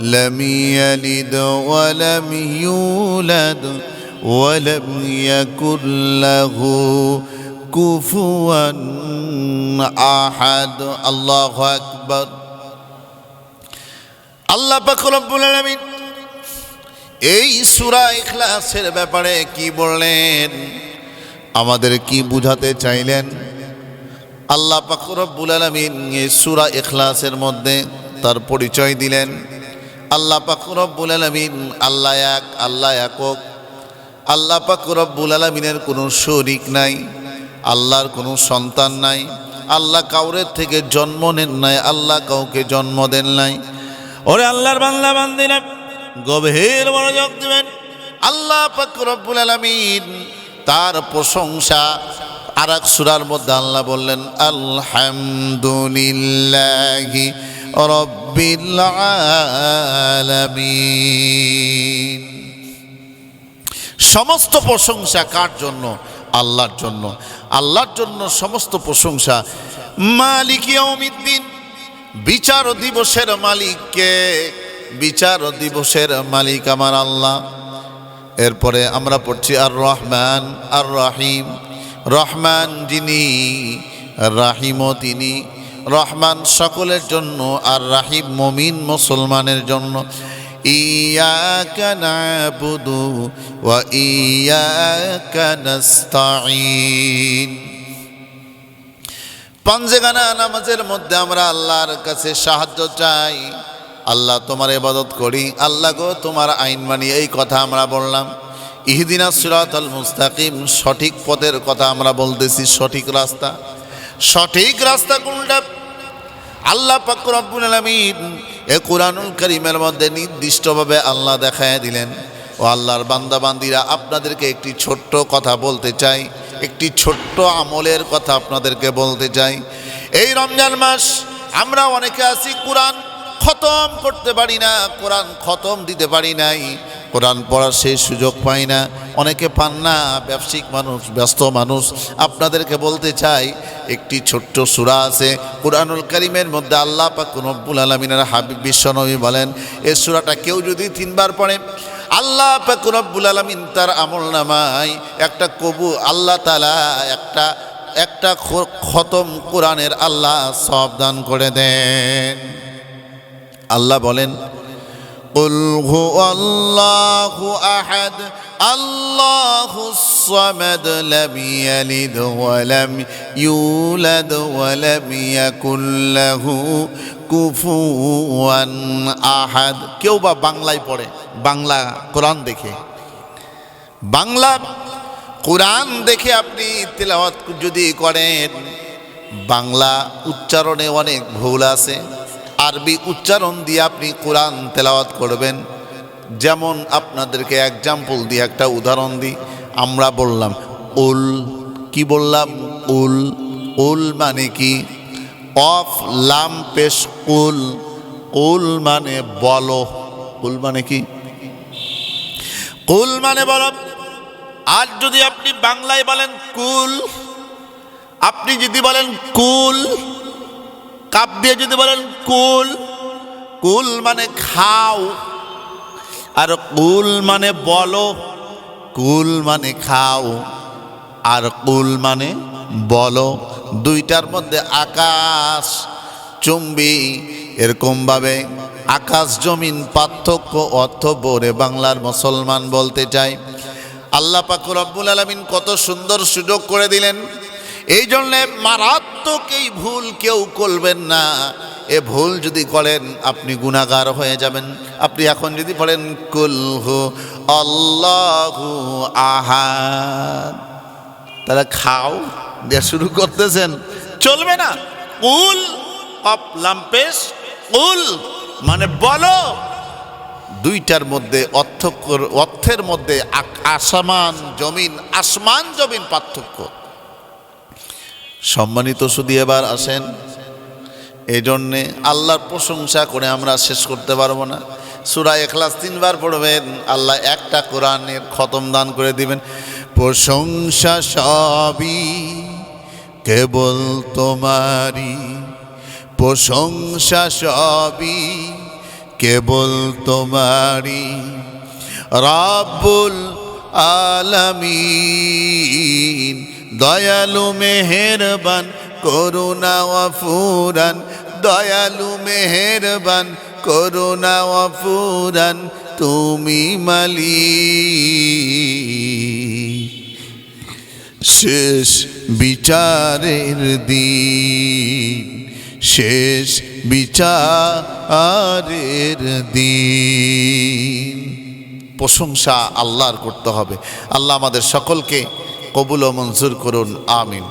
لم يلد ولم يولد ولم يكن له كفوا أحد الله أكبر আল্লাহ পাক রব্বুল আলামিন এই সূরা ইখলাসের ব্যাপারে কি বললেন আমাদের কি বুঝাতে চাইলেন আল্লাহ পাক রব্বুল আলামিন এই সূরা ইখলাসের মধ্যে তার পরিচয় দিলেন আল্লাহ পাক রব্বুল আলামিন, আল্লাহ এক, আল্লাহ একক। আল্লাহ পাক রব্বুল আলামিনের কোনো শরিক নাই, আল্লাহর কোনো সন্তান নাই, আল্লাহ কাউরের থেকে জন্ম নেন নাই, আল্লাহ কাউকে জন্ম দেন নাই। ওরে আল্লাহর বাংলা বান্দিরা, গভীর মনোযোগ দেবেন। আল্লাহ পাক রব্বুল আলামিন, তার প্রশংসা আর এক সুরার মধ্যে আল্লাহ বললেন, আলহামদুলিল্লাহি রব্বিল আলামিন। সমস্ত প্রশংসা কার জন্য? আল্লাহর জন্য। আল্লাহর জন্য সমস্ত প্রশংসা মালিক ইয়াউমিদ্দিন। বিচার দিবসের মালিককে। বিচার দিবসের মালিক আমার আল্লাহ। এরপরে আমরা পড়ছি আর রহমান আর রাহিম রহমান যিনি রাহিমও তিনি। রহমান সকলের জন্য আর রাহিম মমিন মুসলমানের জন্য। নাবুদু ওয়া ইয়াকা নাস্তাঈন। পাঞ্জেগানা নামাজের মধ্যে আমরা আল্লাহর কাছে সাহায্য চাই। আল্লাহ তোমার ইবাদত করি। আল্লাহ গো, তোমার আইন মানি। এই কথা আমরা বললাম। ইহদিনা সিরাত আল মুস্তাকিম, সঠিক পথের কথা আমরা বলতেছি, সঠিক রাস্তা। সঠিক রাস্তা কোনটা? আল্লাহ পাক রব্বুল আলামিন এ কোরআনুল কারীমের মধ্যে নির্দিষ্টভাবে আল্লাহ দেখায় দিলেন। ও আল্লাহর বান্দা বান্দিরা আপনাদেরকে একটি ছোট্ট কথা বলতে চাই, একটি ছোট্ট আমলের কথা আপনাদেরকে বলতে চাই। এই রমজান মাস আমরা অনেকে আছি কোরআন খতম করতে পারি না, কোরআন খতম দিতে পারি নাই, কোরআন পড়ার সেই সুযোগ পাই না। অনেকে পান না, ব্যবসায়িক মানুষ, ব্যস্ত মানুষ, আপনাদেরকে বলতে চাই একটি ছোট্ট সূরা আছে। কোরআনুল করিমের মধ্যে আল্লাহ পাক রব্বুল আলমিনের হাবিব বিশ্বনবী বলেন এই সূরাটা কেউ যদি তিনবার পড়ে, আল্লাহ পাক রব্বুল আলমিন তার আমল নামায় একটা কবু, আল্লাহ তালা একটা একটা খতম কোরআনের আল্লাহ সব দান করে দেন। আল্লাহ বলেন قل هو الله أحد الله الصمد لم يلد ولم يولد ولم يكن له কুফুয়ান আহাদ কেউ বা বাংলায় পড়ে বাংলা কোরআন দেখে বাংলা কোরআন দেখে আপনি তেলাওয়াত যদি করেন বাংলা উচ্চারণে অনেক ভুল আছে আরবি উচ্চারণ দিয়ে আপনি কোরআন তেলাওয়াত করবেন। যেমন আপনাদেরকে এক্সাম্পল দিয়ে একটা উদাহরণ দিই। আমরা বললাম, উল, কি বললাম? উল উল মানে কি? অফ লাম পেশ কুল কুল মানে বলো। কুল মানে কি? কুল মানে বলো। আর যদি আপনি বাংলায় বলেন কুল, আপনি যদি বলেন কুল কাপ দিয়ে যদি বলেন কুল কুল মানে খাও, আর কুল মানে বলো, কুল মানে খাও, আর কুল মানে বলো। দুইটার মধ্যে আকাশ, চুম্বি, এরকমভাবে আকাশ জমিন পার্থক্য অর্থ বোরে বাংলার মুসলমান বলতে চাই আল্লাহ পাক রব্বুল আলমিন কত সুন্দর সুযোগ করে দিলেন। এই জন্যে মারাত্মক এই ভুল কেউ করবেন না। এ ভুল যদি করেন, আপনি গুণাগার হয়ে যাবেন। আপনি এখন যদি পড়েন কুলহু আল্লাহু আহাদ। তাহলে খাও, দিয়ে শুরু করতেছেন। চলবে না। কুল অফ লাম্পেশ, কুল মানে বলো। দুইটার মধ্যে অর্থ অর্থের মধ্যে আসমান, জমিন আসমান, জমিন পার্থক্য। সম্মানিত শুধু এবার আসেন। এই জন্যে আল্লাহর প্রশংসা করে আমরা শেষ করতে পারব না। সুরা এখলাস তিনবার পড়বেন, আল্লাহ একটা কোরআনের খতম দান করে দিবেন। প্রশংসা সবই কেবল তোমারই। প্রশংসা সবই কেবল তোমারই। রাবুল আলামিন দয়ালু মেহেরবান, করুণা অফুরান। দয়ালু মেহেরবান, করুণা অফুরান, তুমি মালি শেষ বিচারের দিন, শেষ বিচারের দিন। প্রশংসা আল্লাহর করতে হবে। আল্লাহ আমাদের সকলকে কবুল ও মঞ্জুর করুন আমিন।